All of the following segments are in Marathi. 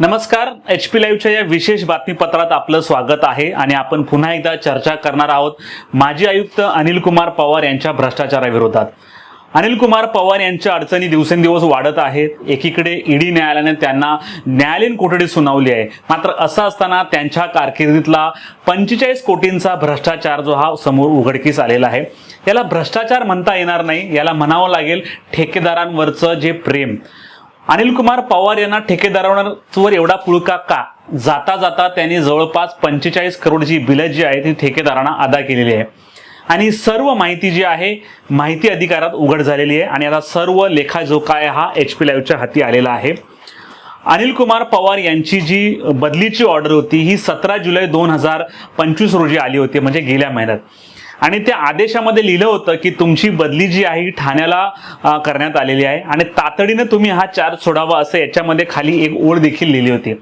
नमस्कार एच पी लाईव्हच्या या विशेष बातमीपत्रात आपलं स्वागत आहे आणि आपण पुन्हा एकदा चर्चा करणार आहोत माजी आयुक्त अनिल कुमार पवार यांच्या भ्रष्टाचाराविरोधात. अनिल कुमार पवार यांच्या अडचणी दिवसेंदिवस वाढत आहेत. एकीकडे ईडी न्यायालयाने त्यांना न्यायालयीन कोठडी सुनावली आहे. मात्र असं असताना त्यांच्या कारकिर्दीतला पंचेचाळीस कोटींचा भ्रष्टाचार जो हा समोर उघडकीस आलेला आहे. याला भ्रष्टाचार म्हणता येणार नाही याला म्हणावं लागेल ठेकेदारांवरचं जे प्रेम. अनिल कुमार पवार यांना ठेकेदारांवर एवढा पुळका का? जाता जाता त्यांनी जवळपास पंचेचाळीस करोडची बिलं जी आहे ती ठेकेदारांना अदा केलेली आहे. आणि सर्व माहिती जी आहे माहिती अधिकारात उघड झालेली आहे. आणि आता सर्व लेखाजोखा आहे हा एच पी लाईव्हच्या हाती आलेला आहे. अनिल कुमार पवार यांची जी बदलीची ऑर्डर होती ही सतरा जुलै दोन हजार पंचवीस रोजी आली होती म्हणजे गेल्या महिन्यात. आणि त्या आदेशामध्ये लिहिलं होतं की तुमची बदली जी आहे ही ठाण्याला करण्यात आलेली आहे. आणि तातडीनं तुम्ही हा चार्ज सोडावा असं याच्यामध्ये खाली एक ओळ देखील लिहिली होती.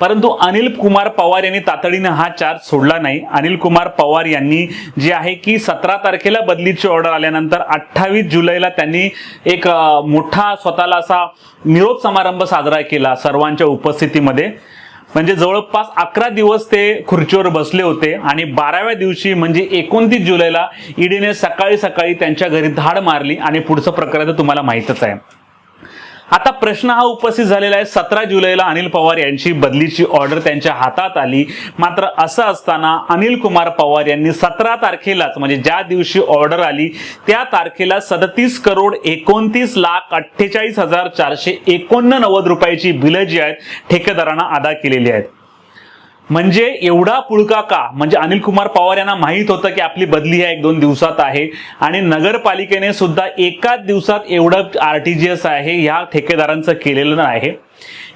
परंतु अनिल कुमार पवार यांनी तातडीनं हा चार्ज सोडला नाही. अनिल कुमार पवार यांनी जे आहे की सतरा तारखेला बदलीची ऑर्डर आल्यानंतर अठ्ठावीस जुलैला त्यांनी एक मोठा स्वतःला असा निरोप समारंभ साजरा केला सर्वांच्या उपस्थितीमध्ये. म्हणजे जवळपास अकरा दिवस ते खुर्चीवर बसले होते आणि बाराव्या दिवशी म्हणजे एकोणतीस जुलैला ईडीने सकाळी सकाळी त्यांच्या घरी धाड मारली आणि पुढचं प्रकरण तर तुम्हाला माहीतच आहे. आता प्रश्न हा उपस्थित झालेला आहे. सतरा जुलैला अनिल पवार यांची बदलीची ऑर्डर त्यांच्या हातात आली. मात्र असं असताना अनिल कुमार पवार यांनी सतरा तारखेलाच म्हणजे ज्या दिवशी ऑर्डर आली त्या तारखेला सदतीस करोड एकोणतीस लाख अठ्ठेचाळीस हजार चारशे एकोणनव्वद रुपयाची बिलं जी आहेत ठेकेदारांना अदा केलेली आहेत. म्हणजे एवढा पुळका का? म्हणजे अनिल कुमार पवार यांना माहीत होतं की आपली बदली ह्या एक दोन दिवसात आहे. आणि नगरपालिकेने सुद्धा एकाच दिवसात एवढं आर टी जी एस आहे ह्या ठेकेदारांचं केलेलं आहे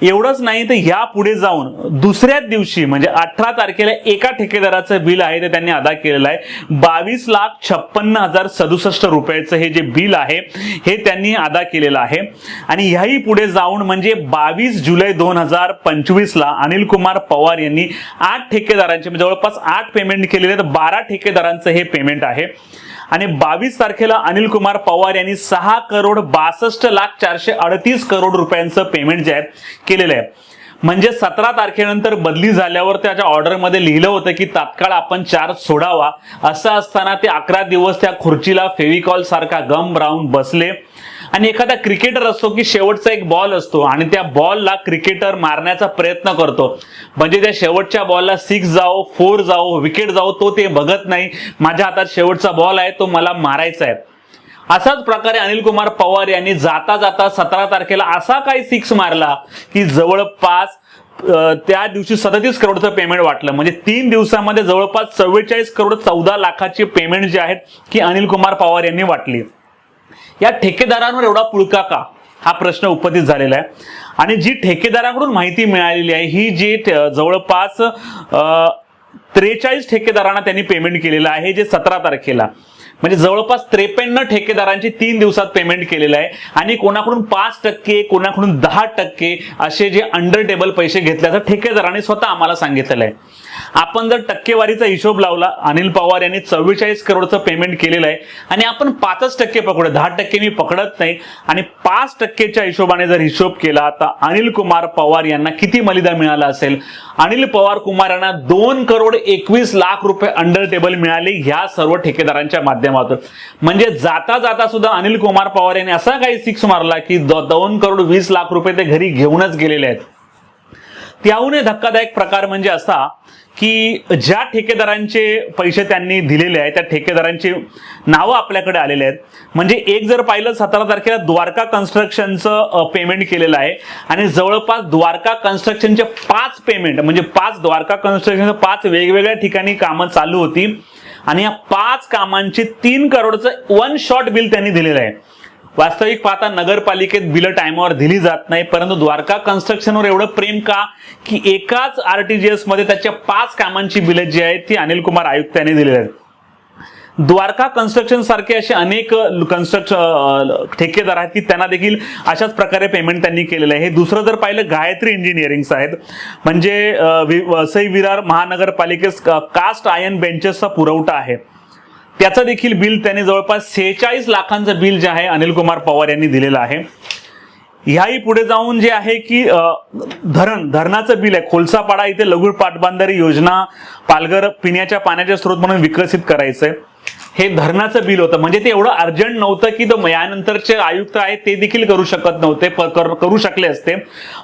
एवढंच नाही तर ह्या पुढे जाऊन दुसऱ्याच दिवशी म्हणजे अठरा तारखेला एका ठेकेदाराचं बिल आहे ते त्यांनी अदा केलेलं आहे. बावीस लाख छप्पन्न हजार सदुसष्ट रुपयाचं हे जे बिल आहे हे त्यांनी अदा केलेलं आहे. आणि ह्याही पुढे जाऊन म्हणजे बावीस जुलै दोन हजार पंचवीसला अनिल कुमार पवार यांनी आठ ठेकेदारांचे म्हणजे जवळपास आठ पेमेंट केलेले तर बारा ठेकेदारांचं हे पेमेंट आहे. आणि बावीस तारखेला अनिल कुमार पवार यांनी सहा करोड बासष्ट लाख चारशे अडतीस करोड रुपयांचं पेमेंट जे आहे केलेलं आहे. म्हणजे सतरा तारखेनंतर बदली झाल्यावर त्याच्या ऑर्डरमध्ये लिहिलं होतं की तात्काळ आपण चार्ज सोडावा. असं असताना ते अकरा दिवस त्या खुर्चीला फेविकॉल सारखा गम राहून बसले. आणि एखादा क्रिकेटर असतो की शेवटचा एक बॉल असतो आणि त्या बॉलला क्रिकेटर मारण्याचा प्रयत्न करतो. म्हणजे त्या शेवटच्या बॉलला सिक्स जाओ फोर जाओ विकेट जाओ तो ते बघत नाही. माझ्या हातात शेवटचा बॉल आहे तो मला मारायचा आहे. असाच प्रकारे अनिल कुमार पवार यांनी जाता जाता सतरा तारखेला असा काही सिक्स मारला की जवळपास त्या दिवशी सदतीस करोडचं पेमेंट वाटलं. म्हणजे तीन दिवसामध्ये जवळपास चव्वेचाळीस करोड चौदा लाखाची पेमेंट जी आहेत की अनिल कुमार पवार यांनी वाटली. या ठेकेदारांवर एवढा पुळका का? हा प्रश्न उपस्थित झालेला आहे. आणि जी ठेकेदारांकडून माहिती मिळालेली आहे ही जी जवळपास त्रेचाळीस ठेकेदारांना त्यांनी पेमेंट केलेलं आहे जे सतरा तारखेला. म्हणजे जवळपास त्रेपन्न ठेकेदारांची तीन दिवसात पेमेंट केलेलं आहे. आणि कोणाकडून पाच टक्के कोणाकडून दहा टक्के असे जे अंडर टेबल पैसे घेतल्याचं ठेकेदारांनी स्वतः आम्हाला सांगितलेलं आहे. आपण जर टक्केवारीचा हिशोब लावला अनिल पवार यांनी चव्वेचाळीस करोडचं पेमेंट केलेलं आहे आणि आपण पाचच टक्के पकडू दहा टक्के मी पकडत नाही. आणि पाच टक्केच्या हिशोबाने जर हिशोब केला तर अनिल कुमार पवार यांना किती मलिदा मिळाला असेल? अनिल पवार कुमार यांना दोन करोड एकवीस लाख रुपये अंडर टेबल मिळाले ह्या सर्व ठेकेदारांच्या माध्यमातून. म्हणजे जाता जाता सुद्धा अनिल कुमार पवार यांनी असा काही सिक्स मारला की दोन करोड वीस लाख रुपये ते घरी घेऊनच गेलेले आहेत. त्याहूनही धक्कादायक प्रकार म्हणजे असा की ज्या ठेकेदारांचे पैसे त्यांनी दिलेले आहेत त्या ठेकेदारांची नावं आपल्याकडे आलेले आहेत. म्हणजे एक जर पाहिलं सतरा तारखेला द्वारका कन्स्ट्रक्शनचं पेमेंट केलेलं आहे. आणि जवळपास द्वारका कन्स्ट्रक्शनचे पाच पेमेंट म्हणजे पाच द्वारका कन्स्ट्रक्शनचे पाच वेगवेगळ्या ठिकाणी कामं चालू होती. आणि या पाच कामांची तीन करोडचं वन शॉट बिल त्यांनी दिलेलं आहे. वास्तविक पाहता नगरपालिकेत बिलं टायमावर दिली जात नाही परंतु द्वारका कन्स्ट्रक्शनवर एवढं प्रेम का की एकाच आरटीजीएसमध्ये त्याच्या पाच कामांची बिलं जी आहेत ती अनिल कुमार आयुक्त यांनी दिलेली आहेत. द्वारका कन्स्ट्रक्शन सारखे असे अनेक कन्स्ट्रक्शन ठेकेदार आहेत की त्यांना देखील अशाच प्रकारे पेमेंट त्यांनी केलेलं आहे. हे दुसरं जर पाहिलं गायत्री इंजिनिअरिंग्स आहेत. म्हणजे वि- वसई विरार महानगरपालिकेस कास्ट आयन बेंचेसचा पुरवठा आहे. त्याचं देखील बिल त्यांनी जवळपास सेहेचाळीस लाखांचं बिल जे आहे अनिल कुमार पवार यांनी दिलेलं आहे. ह्याही पुढे जाऊन जे आहे की धरण धरणाचं बिल आहे. खोलसापाडा इथे लघु पाटबंधारी योजना पालघर पिण्याच्या पाण्याचे स्रोत म्हणून विकसित करायचंय. हे धरणाचं बिल होतं. म्हणजे ते एवढं अर्जंट नव्हतं की तो यानंतरचे आयुक्त आहेत ते देखील करू शकत नव्हते कर- करू शकले असते.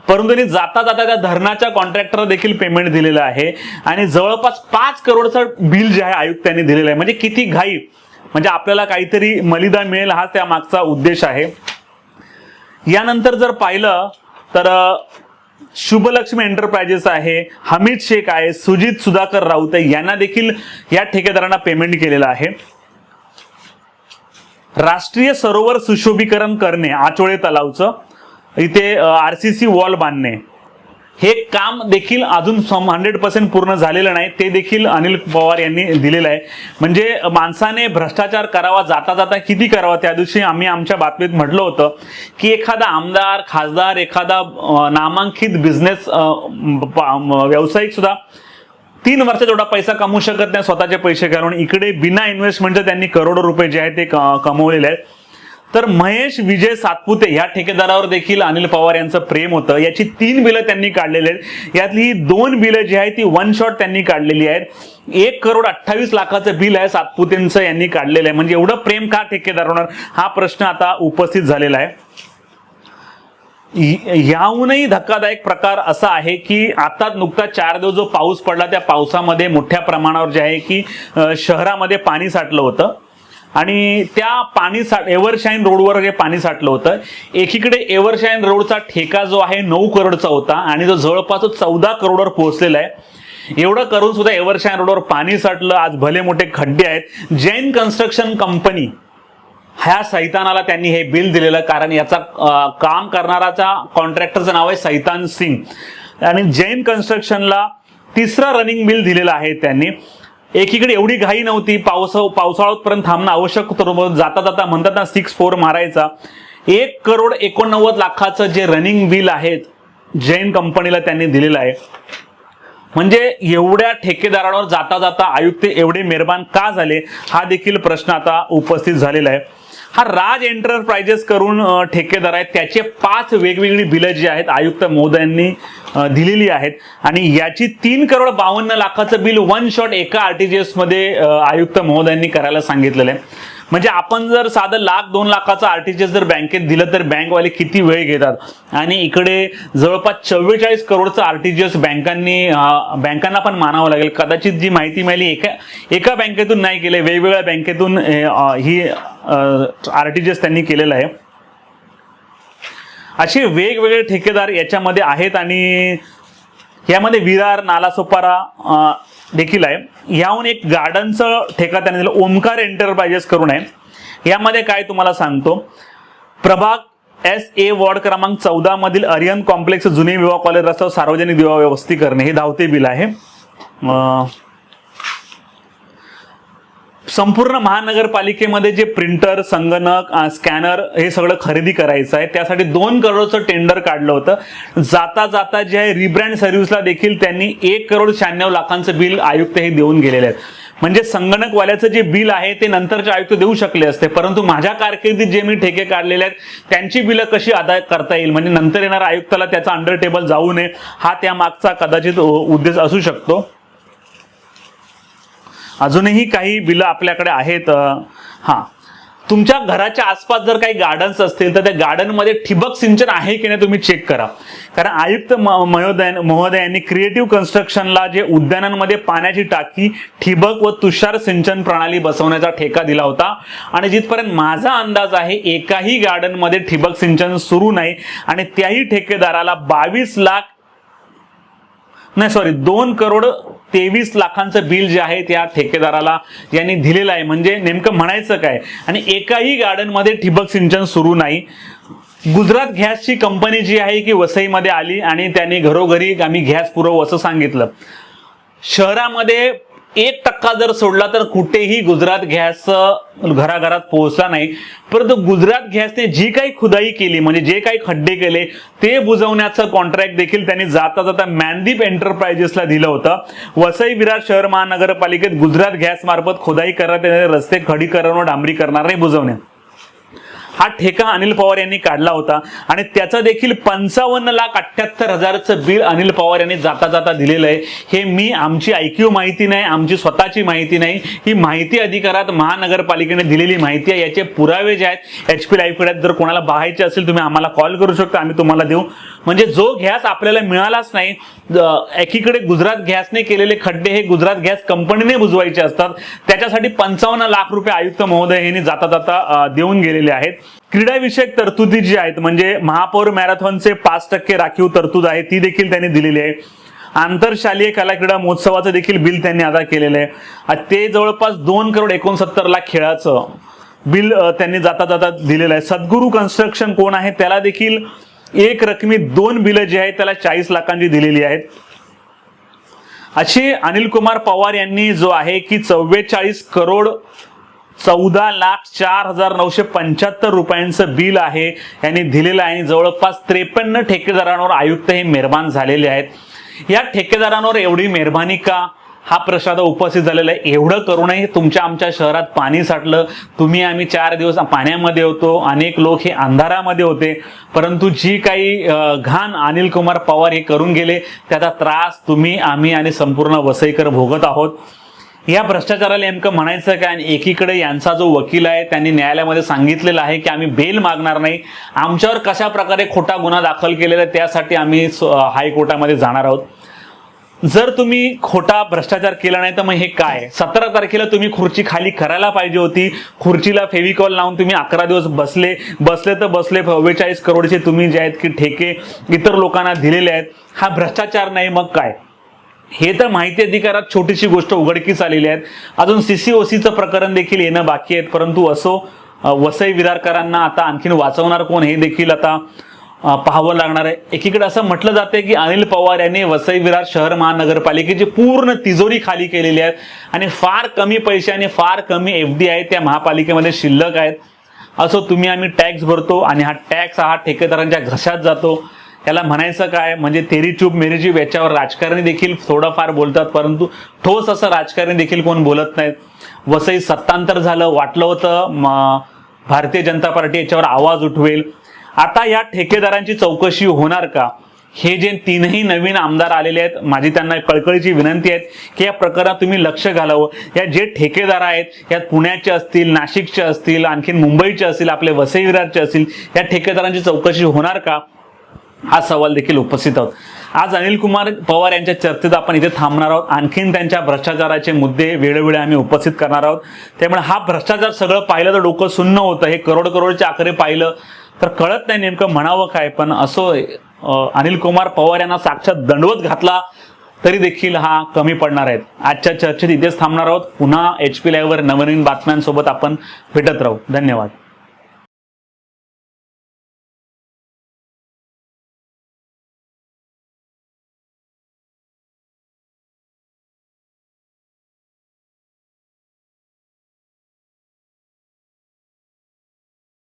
परंतु जाता जाता त्या धरणाच्या कॉन्ट्रॅक्टरला देखील पेमेंट दिलेलं आहे. आणि जवळपास पाच करोडचं बिल जे आहे आयुक्तांनी दिलेलं आहे. म्हणजे किती घाई. म्हणजे आपल्याला काहीतरी मलिदा मिळेल हा त्या मागचा उद्देश आहे. यानंतर जर पाहिलं तर शुभलक्ष्मी एंटरप्राइजेस आहे हमीद शेख आहे सुजित सुधाकर राऊत आहे यांना देखील या ठेकेदारांना पेमेंट केलेलं आहे. राष्ट्रीय सरोवर सुशोभीकरण करणे आचोळे तलावचं. इथे आर सी सी वॉल बांधणे. हे काम देखील अजून हंड्रेड पर्सेंट पूर्ण झालेलं नाही. ते देखील अनिल पवार यांनी दिलेलं आहे. म्हणजे माणसाने भ्रष्टाचार करावा जाता जाता किती करावा त्या दिवशी आम्ही आमच्या बातमीत म्हटलं होतं की एखादा आमदार खासदार एखादा नामांकित बिझनेस व्यावसायिक सुद्धा तीन वर्षात एवढा पैसा कमवू शकत नाही स्वतःचे पैसे घालून. इकडे बिना इन्व्हेस्टमेंटचे त्यांनी करोडो रुपये जे आहेत ते कमवलेले आहेत. तर महेश विजय सातपुते ह्या ठेकेदारावर देखील अनिल पवार यांचं प्रेम होतं. याची तीन बिलं त्यांनी काढलेली आहेत. यातली ही दोन बिलं जी आहेत ती वन शॉट त्यांनी काढलेली आहेत. एक करोड अठ्ठावीस लाखाचं बिल आहे सातपुतेंचं यांनी काढलेलं आहे. म्हणजे एवढं प्रेम का ठेकेदार होणार? हा प्रश्न आता उपस्थित झालेला आहे. याहूनही धक्कादायक प्रकार असा आहे की आता नुकता चार दिवस जो पाऊस पडला त्या पावसामध्ये मोठ्या प्रमाणावर जे आहे की शहरामध्ये पाणी साठलं होतं. आणि त्या पाणी साठ एव्हरशाईन रोडवर जे पाणी साठलं होतं. एकीकडे एव्हरशाईन रोडचा ठेका जो आहे नऊ करोडचा होता आणि जो जवळपास चौदा करोडवर पोहोचलेला आहे. एवढं करून सुद्धा एव्हरशाईन रोडवर पाणी साठलं. आज भले मोठे खड्डे आहेत. जैन कन्स्ट्रक्शन कंपनी ह्या सैतानाला त्यांनी हे बिल दिलेलं कारण याचा काम करणाराचा कॉन्ट्रॅक्टरचं नाव आहे सैतान सिंग. आणि जैन कन्स्ट्रक्शनला तिसरा रनिंग बिल दिलेला आहे त्यांनी. एकीकडे एवढी घाई नव्हती पावस पावसाळ्यापर्यंत थांबणं आवश्यक होतं. मग जाता जाता म्हणतात ना सिक्स फोर मारायचा. एक करोड एकोणनव्वद लाखाचं जे रनिंग बिल आहेत जैन कंपनीला त्यांनी दिलेलं आहे. म्हणजे एवढ्या ठेकेदारांवर जाता जाता आयुक्त एवढे मेहरबान का झाले? हा देखील प्रश्न आता उपस्थित झालेला आहे. हा राज एंटरप्राइजेस करून ठेकेदार आहेत. त्याचे पाच वेगवेगळी बिलं जी आहेत आयुक्त महोदयांनी दिलेली आहेत. आणि याची तीन करोड बावन्न लाखाचं बिल वन शॉट एका आरटीजीएसमध्ये आयुक्त महोदयांनी करायला सांगितलेलं आहे. म्हणजे आपण जर साधं लाख दोन लाखाचं आरटीजीएस जर बँकेत दिलं तर बँकवाले किती वेळ घेतात? आणि इकडे जवळपास चव्वेचाळीस करोडचं आरटीजीएस बँकांनी बँकांना पण मानावं लागेल. कदाचित जी माहिती मिळाली एका एका बँकेतून नाही केले वेगवेगळ्या बँकेतून ही आरटीजीएस त्यांनी केलेलं आहे. असे वेगवेगळे ठेकेदार याच्यामध्ये आहेत आणि यामध्ये विरार नालासोपारा देखील आहे. याहून एक गार्डनचं ठेका त्याने दिलं. ओमकार एंटरप्राइजेस करून आहे यामध्ये काय तुम्हाला सांगतो? प्रभाग एस ए वॉर्ड क्रमांक चौदा मधील अरियन कॉम्प्लेक्स जुने विवाह कॉलेज रस्त्यावर सार्वजनिक विवाह व्यवस्थित करणे. हे धावते बिल आहे. संपूर्ण महानगरपालिकेमध्ये जे प्रिंटर संगणक स्कॅनर हे सगळं खरेदी करायचं आहे त्यासाठी दोन करोडचं टेंडर काढलं होतं. जाता जाता जे आहे रिब्रँड सर्व्हिसला देखील त्यांनी एक करोड शहाण्णव लाखांचं बिल आयुक्त हे देऊन गेलेले आहेत. म्हणजे संगणकवाल्याचं जे बिल आहे ते नंतरचे आयुक्त देऊ शकले असते. परंतु माझ्या कारकिर्दीत जे मी ठेके काढलेले आहेत त्यांची बिलं कशी अदा करता येईल? म्हणजे नंतर येणाऱ्या आयुक्ताला त्याचा अंडर टेबल जाऊ नये. हा त्या मागचा कदाचित उद्देश असू शकतो. अजूनही काही बिलं आपल्याकडे आहेत हां. तुमच्या घराच्या आसपास जर काही गार्डन्स असतील तर त्या गार्डनमध्ये ठिबक सिंचन आहे की नाही तुम्ही चेक करा. कारण आयुक्त म- महोदय महोदयांनी क्रिएटिव्ह कन्स्ट्रक्शनला जे उद्यानांमध्ये पाण्याची टाकी ठिबक व तुषार सिंचन प्रणाली बसवण्याचा ठेका दिला होता. आणि जिथपर्यंत माझा अंदाज आहे एकाही गार्डनमध्ये ठिबक सिंचन सुरू नाही आणि त्याही ठेकेदाराला बावीस लाख नाही सॉरी दोन करोड तेवीस लाखांचं बिल जे आहे त्या ठेकेदाराला यांनी दिलेलं आहे. म्हणजे नेमकं म्हणायचं काय? आणि एकाही गार्डनमध्ये ठिबक सिंचन सुरू नाही. गुजरात गॅसची कंपनी जी आहे की वसईमध्ये आली आणि त्यांनी घरोघरी आम्ही गॅस पुरवू असं सांगितलं. शहरामध्ये एक टक्का जर सोडला तर कुठेही गुजरात गॅस घराघरात पोहोचला नाही. परंतु गुजरात गॅसने जी काही खुदाई केली म्हणजे जे काही खड्डे केले ते बुजवण्याचं कॉन्ट्रॅक्ट देखील त्यांनी जाता जाता मॅनदीप एंटरप्राइजेसला दिलं होतं. वसई विरार शहर महानगरपालिकेत गुजरात गॅस मार्फत खोदाई करण्यात येणारे रस्ते खडीकरण व डांबरीकरणारे बुजवण्यात. हा ठेका अनिल पवार यांनी काढला होता. आणि त्याचं देखील पंचावन्न लाख अठ्ठ्याहत्तर हजारचं बिल अनिल पवार यांनी जाता जाता दिलेलं आहे. हे मी आमची ऐकीव माहिती नाही आमची स्वतःची माहिती नाही. ही माहिती अधिकारात महानगरपालिकेने दिलेली माहिती आहे. याचे पुरावे जे आहेत एच पी लाईफ जर कोणाला बघायचे असेल तुम्ही आम्हाला कॉल करू शकता. आम्ही तुम्हाला देऊ. म्हणजे जो गॅस आपल्याला मिळालाच नाही एकीकडे गुजरात गॅसने केलेले खड्डे हे गुजरात गॅस कंपनीने बुजवायचे असतात. त्याच्यासाठी पंचावन्न लाख रुपये आयुक्त महोदय यांनी जाता जाता देऊन गेलेले आहेत. क्रीडाविषयक तरतुदी जी आहेत म्हणजे महापौर मॅरेथॉनचे पाच टक्के राखीव तरतूद आहे ती देखील त्यांनी दिलेली आहे. आंतरशालीय कला क्रीडा महोत्सवाचं देखील बिल त्यांनी अदा केलेलं आहे. ते जवळपास दोन करोड एकोणसत्तर लाख खेळाचं बिल त्यांनी जाता जाता दिलेलं आहे. सद्गुरू कन्स्ट्रक्शन कोण आहे त्याला देखील एक रकमी दोन बिलं जी आहेत त्याला चाळीस लाखांची दिलेली आहेत. अशी अनिल कुमार पवार यांनी जो आहे की चव्वेचाळीस करोड चौदा लाख चार हजार नऊशे पंच्याहत्तर रुपयांचं बिल आहे यांनी दिलेलं आहे. जवळपास त्रेपन्न ठेकेदारांवर आयुक्त हे मेहरबान झालेले आहेत. या ठेकेदारांवर एवढी मेहरबानी का? हा प्रश्न आता उपस्थित झालेला आहे. एवढं करूनही तुमच्या आमच्या शहरात पाणी साठलं. तुम्ही आम्ही चार दिवस पाण्यामध्ये होतो. अनेक लोक हे अंधारामध्ये होते. परंतु जी काही घाण अनिल कुमार पवार हे करून गेले त्याचा त्रास तुम्ही आम्ही आणि संपूर्ण वसईकर भोगत आहोत. या भ्रष्टाचाराला नेमकं म्हणायचं काय? आणि एकीकडे यांचा जो वकील आहे त्यांनी न्यायालयामध्ये सांगितलेलं आहे की आम्ही बेल मागणार नाही. आमच्यावर कशा प्रकारे खोटा गुन्हा दाखल केलेला आहे त्यासाठी आम्ही हायकोर्टामध्ये जाणार आहोत. जर तुम्ही खोटा भ्रष्टाचार केला नाही तर मग हे काय? सतरा तारखेला तुम्ही खुर्ची खाली करायला पाहिजे होती. खुर्चीला फेविकॉल लावून तुम्ही अकरा दिवस बसले. बसले तर बसले चव्वेचाळीस करोडचे तुम्ही जे आहेत की ठेके इतर लोकांना दिलेले आहेत. हा भ्रष्टाचार नाही मग काय? हे तर माहिती अधिकारात छोटीशी गोष्ट उघडकीस आलेली आहेत. अजून सीसीओसीचं प्रकरण देखील येणं बाकी आहेत परंतु असो वसई विरारकरांना आता आणखीन वाचवणार कोण हे देखील आता पाहावं लागणार आहे. एकीकडे असं म्हटलं जाते की अनिल पवार यांनी वसई विरार शहर महानगरपालिकेची पूर्ण तिजोरी खाली केलेली आहे आणि फार कमी पैसे आणि फार कमी एफ डी आहे त्या महापालिकेमध्ये शिल्लक आहेत. असो तुम्ही आम्ही टॅक्स भरतो आणि हा टॅक्स हा ठेकेदारांच्या घशात जातो. याला म्हणायचं काय? म्हणजे तेरी चूप मेरी चूप याच्यावर राजकारणी देखील थोडंफार बोलतात परंतु ठोस असं राजकारणी देखील कोण बोलत नाहीत. वसई सत्तांतर झालं वाटलं होतं भारतीय जनता पार्टी याच्यावर आवाज उठवेल. आता या ठेकेदारांची चौकशी होणार का? हे जे तीनही नवीन आमदार आलेले आहेत माझी त्यांना कळकळीची विनंती आहे की या प्रकरणात तुम्ही लक्ष घालावं. या जे ठेकेदार आहेत यात पुण्याचे असतील नाशिकचे असतील आणखीन मुंबईचे असतील आपले वसई विरारचे असतील या ठेकेदारांची चौकशी होणार का? हा सवाल देखील उपस्थित आहोत. आज अनिल कुमार पवार यांच्या चर्चेत आपण इथे थांबणार आहोत. आणखीन त्यांच्या भ्रष्टाचाराचे मुद्दे वेळोवेळी आम्ही उपस्थित करणार आहोत. त्यामुळे हा भ्रष्टाचार सगळं पाहिलं तर डोकं सुन्न होतं. हे करोड करोडचे आकडे पाहिलं. तर कळत नाही नेमकं म्हणावं काय पण असो अनिल कुमार पवार यांना साक्षात दंडवत घातला तरी देखील हा कमी पडणार आहेत आजच्या चर्चेत इथेच थांबणार आहोत. पुन्हा एच पी लाईव्हवर नवनवीन बातम्यांसोबत आपण भेटत राहू. धन्यवाद.